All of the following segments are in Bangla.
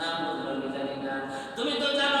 নাম বলল আমি জানি না। তুমি তো জানো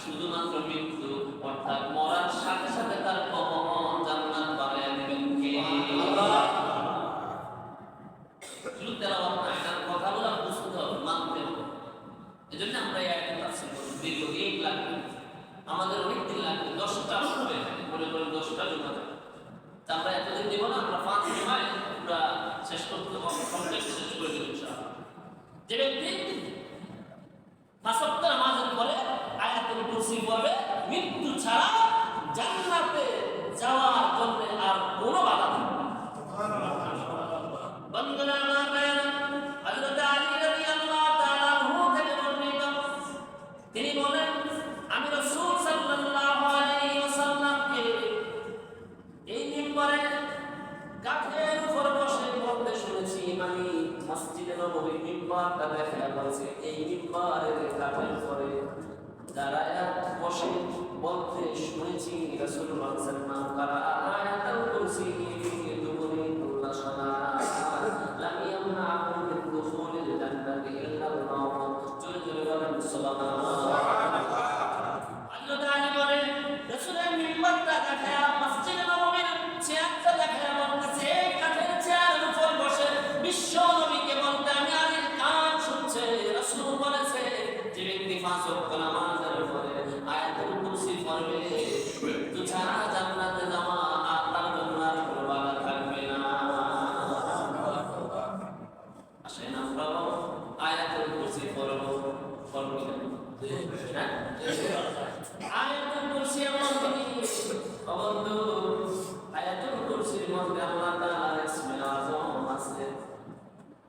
শুধুমাত্র মৃত্যু, অর্থাৎ মরার সাথে সাথে তার কবর জান্নাত বানায় দিবেন কে? দশটা হবে দশটা জমা এতদিন আমরা পাঁচ জমায় শেষ করতে শেষ করে দেবো যে ব্যক্তি ছাড়া জান্নাতে যাওয়ার জন্য আর কোনো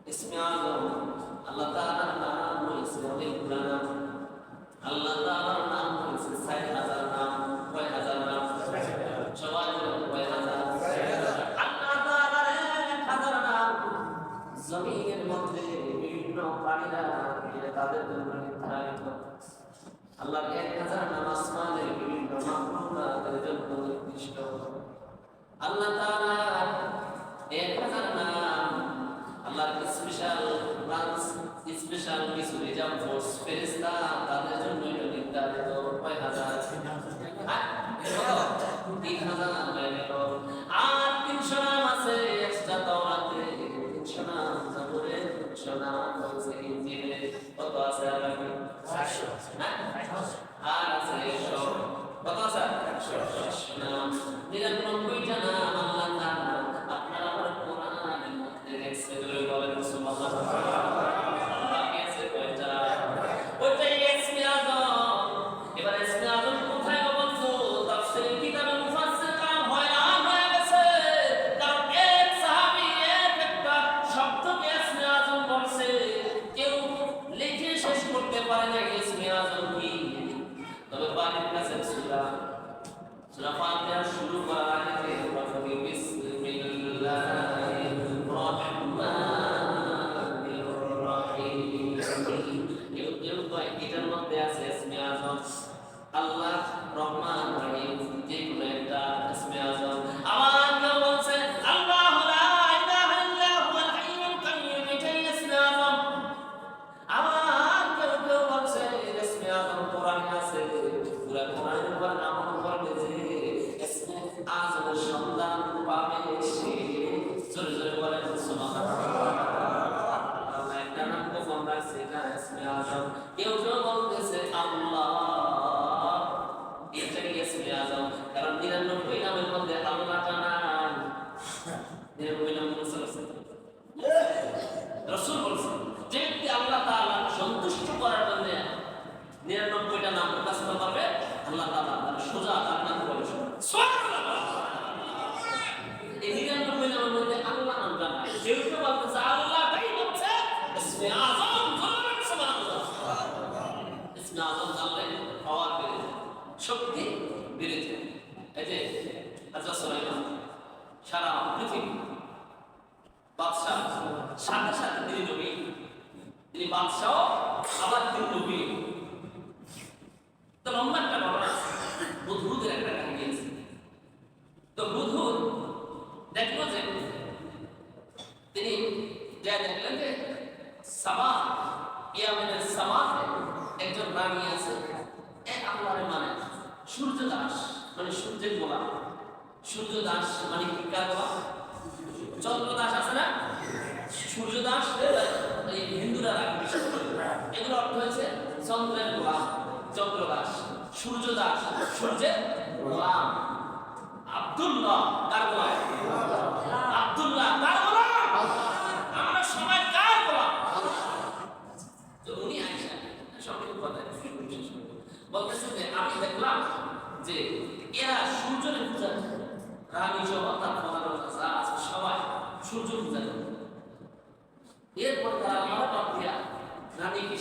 اسم اعظم আল্লাহ তাআলার নাম হয়েছে অনেক পুরানা আল্লাহ তাআলার নাম হয়েছে ষাট হাজার নাম, কয় হাজার নাম? সবাই বলে কয় হাজার? আল্লাহ হাজার নাম। জমিনের মধ্যে বিভিন্ন প্রাণীরা তাদের জন্য coração. Eu বিশ্বাস এই হিন্দুরা এগুলো অর্থ হয়েছে চন্দ্রের চন্দ্রদাস সূর্যদাস, সূর্যের আব্দুল্লাহ তার আব্দুল্লাহ তার আমরা সবাই তো উনি আইসা কথা যে আমি দেখলাম যে এরা সূর্যের পূজা রানী জমা তার সবাই সূর্য পূজা করে। এরপর তারা মারা বাদ দিয়া কি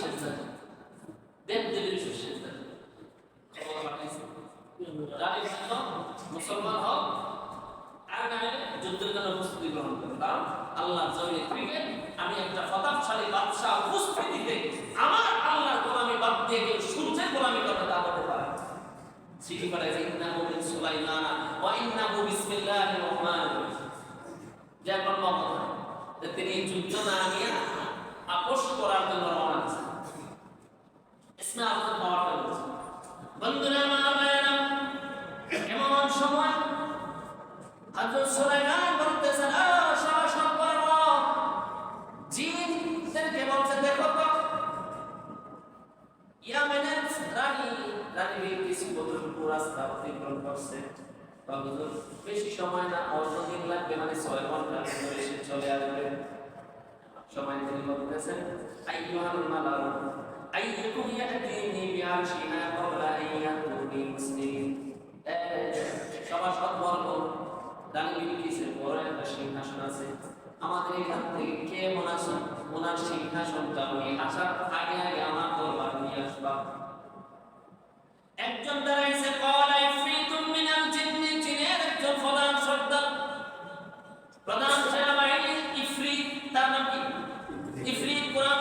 মুসলমান আর যুদ্ধের জন্য প্রস্তুতি গ্রহণ আল্লাহ থেকে আমি একটা বাদশাহ উপস্থিতিতে আমার গোলামি বাদ দিয়ে কেউ সূর্যের গোলামি কথা তা করতে পারে বিসমিল্লাহির রহমানির রহিম। যে কথা। তিনি যুদ্ধ না নিয়ে বেশি সময় না দিন লাগবে মানে ছয় ঘণ্টা চলে আসবে। সময় তিনি বলতেছেন ক্বাবলা সবার সব একটা সিংহাসন আছে। আমাদের এখান থেকে কে মনাসন ওনার সিংহাসনটা আসার আগে আগে আমার দরবার নিয়ে আসবা। একজন দাঁড়াইছে কলাই প্রধান সেনাবাহিনী ইফরি তার নাম কি? ইফরি কোরআন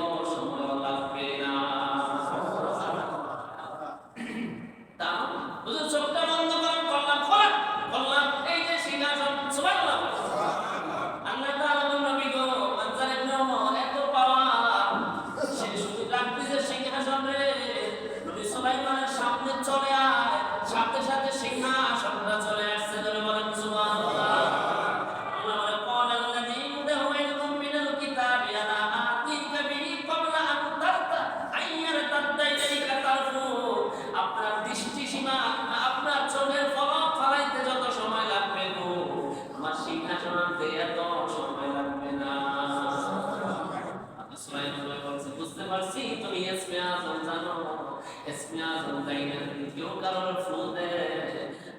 আজম তাই না। কেউ কারোর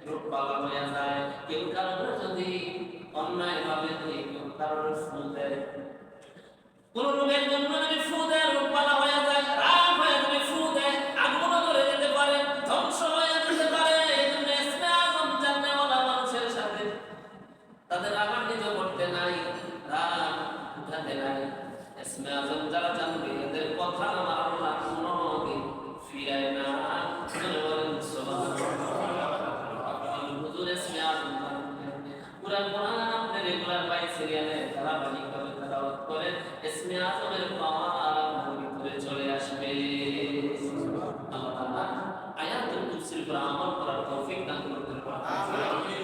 রূপ পালা হয়ে যায়। কেউ কারোর যদি অন্যায় ভাবে কেউ কারোর কোন রোগের জন্য যদি রোগ পালা হয়ে যায়, রাগ হয়ে আগুনও ধরে যেতে পারে, ধ্বংস হয়ে যেতে পারে এই জন্য মানুষের সাথে তাদের রাগান্বিত করতে নাই, রাগ উঠাতে নাই। যারা জানবে, এদের কথা আমার